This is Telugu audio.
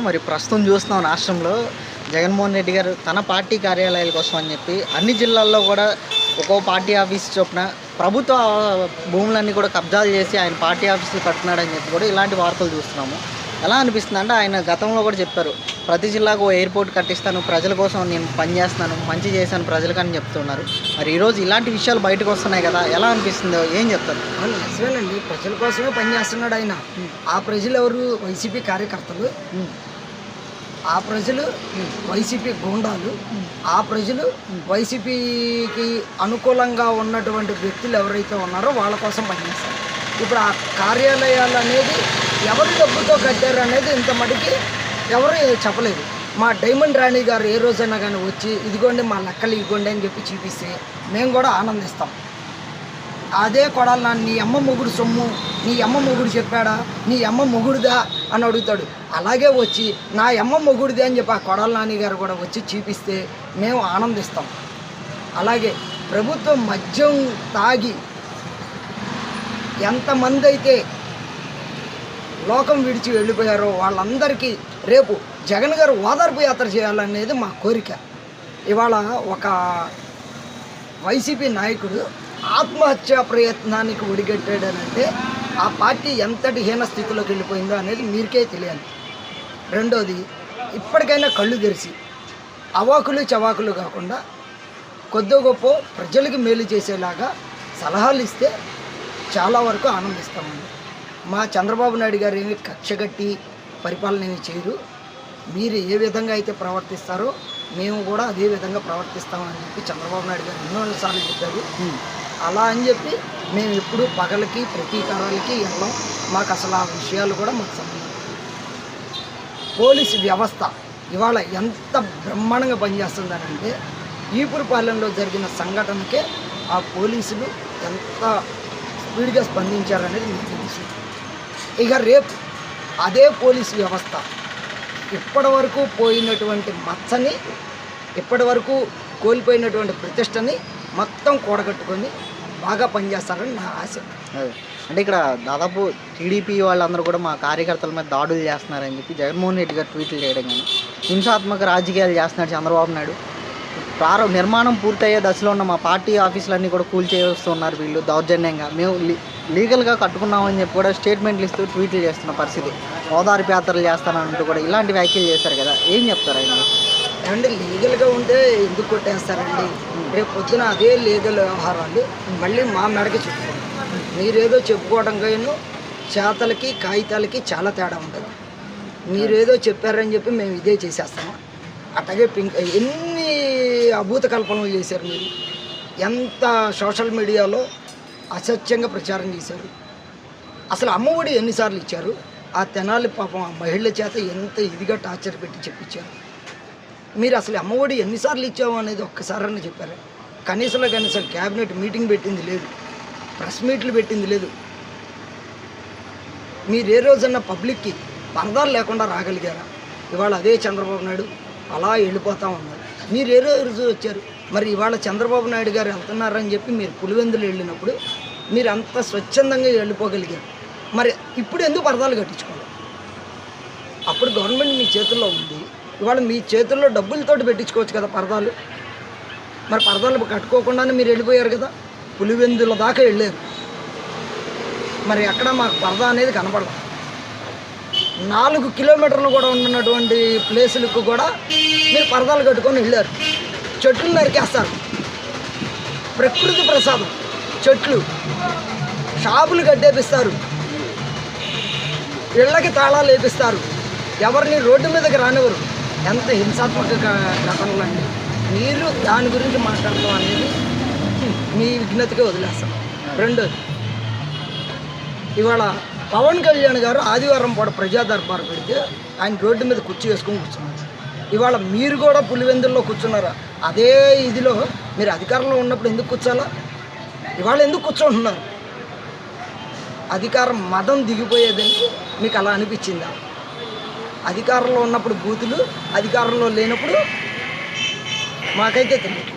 మరి ప్రస్తుతం చూస్తున్నాం రాష్ట్రంలో జగన్మోహన్ రెడ్డి గారు తన పార్టీ కార్యాలయాల కోసం అని చెప్పి అన్ని జిల్లాల్లో కూడా ఒక్కో పార్టీ ఆఫీస్ చొప్పున ప్రభుత్వ భూములన్నీ కూడా కబ్జాలు చేసి ఆయన పార్టీ ఆఫీసులు కట్టున్నాడని చెప్పి కూడా ఇలాంటి వార్తలు చూస్తున్నాము. ఎలా అనిపిస్తుంది అంటే ఆయన గతంలో కూడా చెప్పారు ప్రతి జిల్లాకు ఎయిర్పోర్ట్ కట్టిస్తాను ప్రజల కోసం నేను పనిచేస్తాను మంచి చేశాను ప్రజలకని చెప్తున్నారు. మరి ఈరోజు ఇలాంటి విషయాలు బయటకు వస్తున్నాయి కదా ఎలా అనిపిస్తుందో ఏం చెప్తారు? అవును నిజమేనండి ప్రజల కోసమే పనిచేస్తున్నాడు ఆయన. ఆ ప్రజలు ఎవరు? వైసీపీ కార్యకర్తలు. ఆ ప్రజలు వైసీపీ గూండాలు. ఆ ప్రజలు వైసీపీకి అనుకూలంగా ఉన్నటువంటి వ్యక్తులు ఎవరైతే ఉన్నారో వాళ్ళ కోసం పనిచేస్తారు ఇప్పుడు ఆ కార్యాలయాలు అనేది ఎవరి డబ్బుతో కట్టారు అనేది ఇంత మటుకి ఎవరు చెప్పలేదు. మా డైమండ్ రాణి గారు ఏ రోజైనా కానీ వచ్చి ఇదిగోండి మా లెక్కలు ఇదిగోండి అని చెప్పి చూపిస్తే మేము కూడా ఆనందిస్తాం. అదే కొడాలి నా నీ అమ్మ మొగుడు సొమ్ము నీ అమ్మ మొగుడు చెప్పాడా నీ అమ్మ మొగుడుదా అని అడుగుతాడు. అలాగే వచ్చి నా అమ్మ మొగుడిదే అని చెప్పి ఆ కొడాల నాని గారు కూడా వచ్చి చూపిస్తే మేము ఆనందిస్తాం. అలాగే ప్రభుత్వం మద్యం తాగి ఎంతమంది అయితే లోకం విడిచి వెళ్ళిపోయారో వాళ్ళందరికీ రేపు జగన్ గారు ఓదార్పు యాత్ర చేయాలనేది మా కోరిక. ఇవాళ ఒక వైసీపీ నాయకుడు ఆత్మహత్యా ప్రయత్నానికి ఒడిగట్టాడనంటే ఆ పార్టీ ఎంతటి హీన స్థితిలోకి వెళ్ళిపోయిందో అనేది మీరికే తెలియాలి. రెండోది ఇప్పటికైనా కళ్ళు తెరిచి అవాకులు చవాకులు కాకుండా కొద్ది గొప్ప ప్రజలకు మేలు చేసేలాగా సలహాలు ఇస్తే చాలా వరకు ఆనందిస్తామండి. మా చంద్రబాబు నాయుడు గారు ఏమి కక్షగట్టి పరిపాలన ఏమి చేయరు. మీరు ఏ విధంగా అయితే ప్రవర్తిస్తారో మేము కూడా అదే విధంగా ప్రవర్తిస్తామని చెప్పి చంద్రబాబు నాయుడు గారు ఎన్నో సార్లు చెప్పారు అలా అని చెప్పి మేము ఎప్పుడు పగలకి ప్రతీకారాలకి వెళ్ళాం. మాకు అసలు ఆ విషయాలు కూడా మాకు సంబంధం లేదు. పోలీసు వ్యవస్థ ఇవాళ ఎంత బ్రహ్మాండంగా పనిచేస్తుందనంటే ఈపురపాలెంలో జరిగిన సంఘటనకే ఆ పోలీసులు ఎంత స్పీడ్గా స్పందించారనేది మీకు తెలుసు. ఇక రేపు అదే పోలీసు వ్యవస్థ ఇప్పటి వరకు పోయినటువంటి మచ్చని ఇప్పటి వరకు కోల్పోయినటువంటి ప్రతిష్టని మొత్తం కూడగట్టుకొని బాగా పనిచేస్తారని నా ఆశ. అంటే ఇక్కడ దాదాపు టీడీపీ వాళ్ళందరూ కూడా మా కార్యకర్తల మీద దాడులు చేస్తున్నారని చెప్పి జగన్మోహన్ రెడ్డి గారు ట్వీట్లు చేయడం కానీ హింసాత్మక రాజకీయాలు చేస్తున్నాడు చంద్రబాబు నాయుడు. ప్రారంభ నిర్మాణం పూర్తయ్యే దశలో ఉన్న మా పార్టీ ఆఫీసులన్నీ కూడా కూల్ చేస్తున్నారు వీళ్ళు దౌర్జన్యంగా. మేము లీగల్గా కట్టుకున్నామని చెప్పి కూడా స్టేట్మెంట్లు ఇస్తూ ట్వీట్లు చేస్తున్న పరిస్థితి. ఓదార్పు యాత్రలు చేస్తానంటూ కూడా ఇలాంటి వ్యాఖ్యలు చేశారు కదా. ఏం చెప్తారు ఆయన? ఏమంటే లీగల్గా ఉంటే ఎందుకు కొట్టేస్తారండి? రేపు పొద్దున అదే లీగల్ వ్యవహారాలు మళ్ళీ మా మెడకి చుట్టుకుంటాం మీరేదో చెప్పుకోవడం కానీ చేతలకి కాగితాలకి చాలా తేడా ఉంటుంది. మీరేదో చెప్పారని చెప్పి మేము ఇదే చేసేస్తాము. అట్లాగే పింక్ ఎన్ని అభూత కల్పనలు చేశారు మీరు. ఎంత సోషల్ మీడియాలో అసత్యంగా ప్రచారం చేశారు. అసలు అమ్మఒడి ఎన్నిసార్లు ఇచ్చారు? ఆ తెనాలి పాపం ఆ మహిళల చేత ఎంత ఇదిగా టార్చర్ పెట్టి చెప్పించారు? మీరు అసలు అమ్మఒడి ఎన్నిసార్లు ఇచ్చావు అనేది ఒక్కసారని చెప్పారు? కనీసంలో కనీసం క్యాబినెట్ మీటింగ్ పెట్టింది లేదు. ప్రెస్ మీట్లు పెట్టింది లేదు. మీరు ఏ రోజన్నా పబ్లిక్కి పరదాలు లేకుండా రాగలిగారా? ఇవాళ అదే చంద్రబాబు నాయుడు అలా వెళ్ళిపోతూ ఉన్నారు. మీరు ఏ రోజు వచ్చారు. మరి ఇవాళ చంద్రబాబు నాయుడు గారు వెళ్తున్నారని చెప్పి మీరు పులివెందులు వెళ్ళినప్పుడు మీరు అంత స్వచ్ఛందంగా వెళ్ళిపోగలిగారు. మరి ఇప్పుడు ఎందుకు పరదాలు కట్టించుకోవాలి అప్పుడు గవర్నమెంట్ మీ చేతుల్లో ఉంది. ఇవాళ మీ చేతుల్లో డబ్బులతోటి పెట్టించుకోవచ్చు కదా పరదాలు మరి పరదాలు కట్టుకోకుండానే మీరు వెళ్ళిపోయారు కదా. పులివెందుల దాకా వెళ్ళారు. మరి అక్కడ మాకు పరదా అనేది కనపడదు నాలుగు కిలోమీటర్లు కూడా ఉన్నటువంటి ప్లేసులకు కూడా మీరు పరదాలు కట్టుకొని వెళ్ళారు. చెట్లు నరికేస్తారు. ప్రకృతి ప్రసాదం చెట్లు షాపులు కట్టేపిస్తారు. ఇళ్ళకి తాళాలు వేపిస్తారు. ఎవరిని రోడ్డు మీదకి రానివ్వరు. ఎంత హింసాత్మక ఘటనలు అండి. మీరు దాని గురించి మాట్లాడటం అనేది మీ విఘ్నతకే వదిలేస్తాం. రెండోది ఇవాళ పవన్ కళ్యాణ్ గారు ఆదివారం పూట ప్రజా దర్బార్ పెడితే ఆయన రోడ్డు మీద కుర్చీ వేసుకొని కూర్చున్నారు. ఇవాళ మీరు కూడా పులివెందుల్లో కూర్చున్నారా? అదే ఇదిలో మీరు అధికారంలో ఉన్నప్పుడు ఎందుకు కూర్చోాలా? ఇవాళ ఎందుకు కూర్చోంటున్నారు? అధికారం మదం దిగిపోయేదని మీకు అలా అనిపించిందా? అధికారంలో ఉన్నప్పుడు బూతులు అధికారంలో లేనప్పుడు మాకైతే తెలియదు.